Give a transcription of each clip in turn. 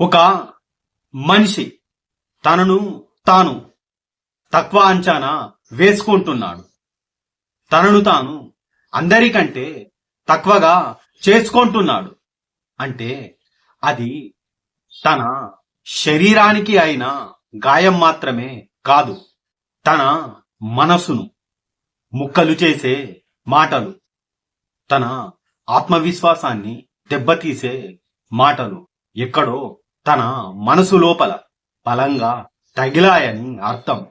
ఒక మనిషి తనను తాను తక్కువ అంచనా వేసుకుంటున్నాడు. తనను తాను అందరికంటే తక్కువగా చేసుకుంటున్నాడు. అంటే అది తన శరీరానికి అయిన గాయం మాత్రమే కాదు తన మనసును ముక్కలు చేసే మాటలు తన ఆత్మవిశ్వాసాన్ని దెబ్బతీసే మాటలు ఎక్కడో తన మనసు లోపల బలంగా తగిలాయని అర్థం.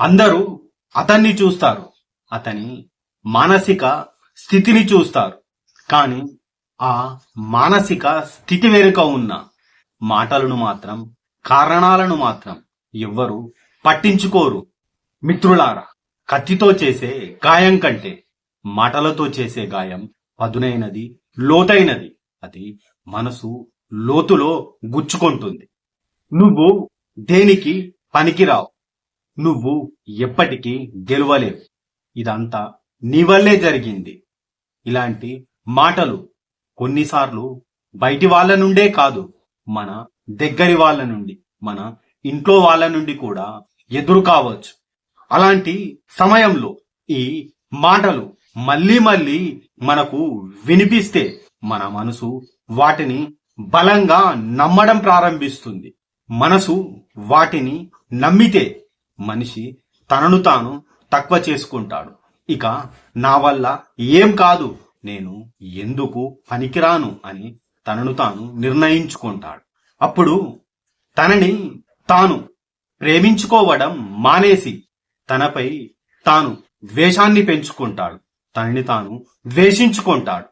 అందరూ అతన్ని చూస్తారు. అతని మానసిక స్థితిని చూస్తారు. కానీ ఆ మానసిక స్థితి వెనుక ఉన్న మాటలను మాత్రం కారణాలను మాత్రం ఎవ్వరు పట్టించుకోరు. మిత్రులారా కత్తితో చేసే గాయం కంటే మాటలతో చేసే గాయం పదునైనది లోతైనది. అది మనసు లోతులో గుచ్చుకుంటుంది. నువ్వు దేనికి పనికిరావు? నువ్వు ఎప్పటికీ గెలవలేవు. ఇదంతా నీ వల్లే జరిగింది. ఇలాంటి మాటలు కొన్నిసార్లు బయటి వాళ్ళ నుండే కాదు మన దగ్గరి వాళ్ళ నుండి మన ఇంట్లో వాళ్ళ నుండి కూడా ఎదురు కావచ్చు. అలాంటి సమయంలో ఈ మాటలు మళ్ళీ మళ్ళీ మనకు వినిపిస్తే మన మనసు వాటిని బలంగా నమ్మడం ప్రారంభిస్తుంది. మనసు వాటిని నమ్మితే మనిషి తనను తాను తక్కువ చేసుకుంటాడు. ఇక నా వల్ల ఏం కాదు నేను ఎందుకు పనికిరాను అని తనను తాను నిర్ణయించుకుంటాడు. అప్పుడు తనని తాను ప్రేమించుకోవడం మానేసి తనపై తాను ద్వేషాన్ని పెంచుకుంటాడు. తనని తాను ద్వేషించుకుంటాడు.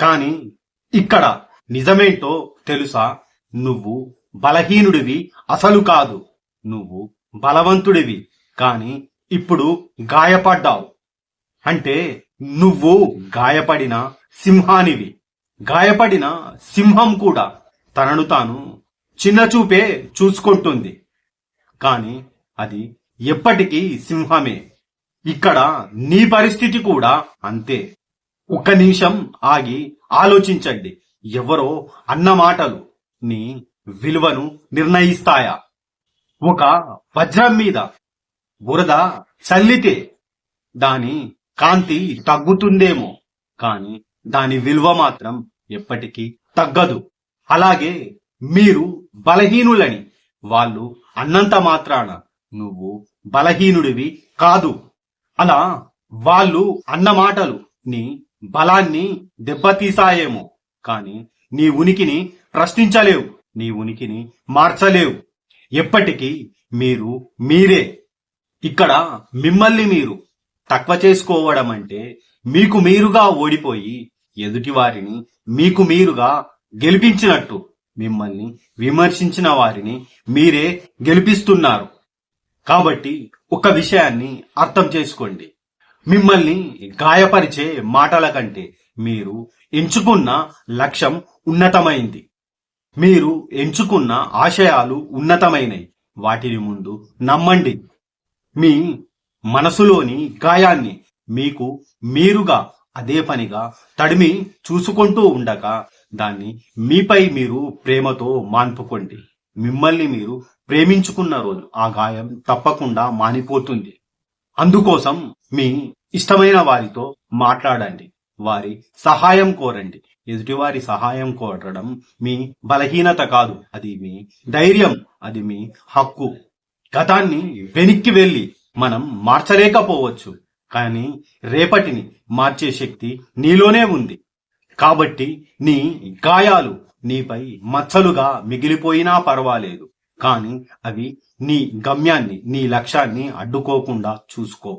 కానీ ఇక్కడ నిజమేంటో తెలుసా? నువ్వు బలహీనుడివి అసలు కాదు. నువ్వు బలవంతుడివి కానీ ఇప్పుడు గాయపడ్డావు. అంటే నువ్వు గాయపడిన సింహానివి. గాయపడిన సింహం కూడా తనను తాను చిన్నచూపే చూసుకుంటుంది. కానీ అది ఎప్పటికీ సింహమే. ఇక్కడ నీ పరిస్థితి కూడా అంతే. ఒక్క నిమిషం ఆగి ఆలోచించండి. ఎవరో అన్న మాటలు నీ విలువను నిర్ణయిస్తాయా? ఒక వజ్రం మీద బురద చల్లితే దాని కాంతి తగ్గుతుందేమో కాని దాని విలువ మాత్రం ఎప్పటికీ తగ్గదు. అలాగే మీరు బలహీనులని వాళ్ళు అన్నంత మాత్రాన నువ్వు బలహీనుడివి కాదు. అలా వాళ్ళు అన్న మాటలు నీ బలాన్ని దెబ్బతీసాయేమో కాని నీ ఉనికిని ప్రశ్నించలేవు. నీ ఉనికిని మార్చలేవు. ఎప్పటికీ మీరు మీరే. ఇక్కడ మిమ్మల్ని మీరు తక్కువ చేసుకోవడం అంటే మీకు మీరుగా ఓడిపోయి ఎదుటి వారిని మీకు మీరుగా గెలిపించినట్టు మిమ్మల్ని విమర్శించిన వారిని మీరే గెలిపిస్తున్నారు. కాబట్టి ఒక విషయాన్ని అర్థం చేసుకోండి. మిమ్మల్ని గాయపరిచే మాటల కంటే మీరు ఎంచుకున్న లక్ష్యం ఉన్నతమైంది. మీరు ఎంచుకున్న ఆశయాలు ఉన్నతమైనవి వాటిని ముందు నమ్మండి. మీ మనసులోని గాయాన్ని మీకు మీరుగా అదే పనిగా తడిమి చూసుకుంటూ ఉండక దాన్ని మీపై మీరు ప్రేమతో మాన్పుకోండి. మిమ్మల్ని మీరు ప్రేమించుకున్న రోజు ఆ గాయం తప్పకుండా మానిపోతుంది. అందుకోసం మీ ఇష్టమైన వారితో మాట్లాడండి. వారి సహాయం కోరండి. ఎదుటివారి సహాయం కోరడం మీ బలహీనత కాదు. అది మీ ధైర్యం. అది మీ హక్కు. గతాన్ని వెనక్కి వెళ్ళి మనం మార్చలేకపోవచ్చు. కానీ రేపటిని మార్చే శక్తి నీలోనే ఉంది. కాబట్టి నీ గాయాలు నీపై మచ్చలుగా మిగిలిపోయినా పర్వాలేదు. కానీ అవి నీ గమ్యాన్ని నీ లక్ష్యాన్ని అడ్డుకోకుండా చూసుకో.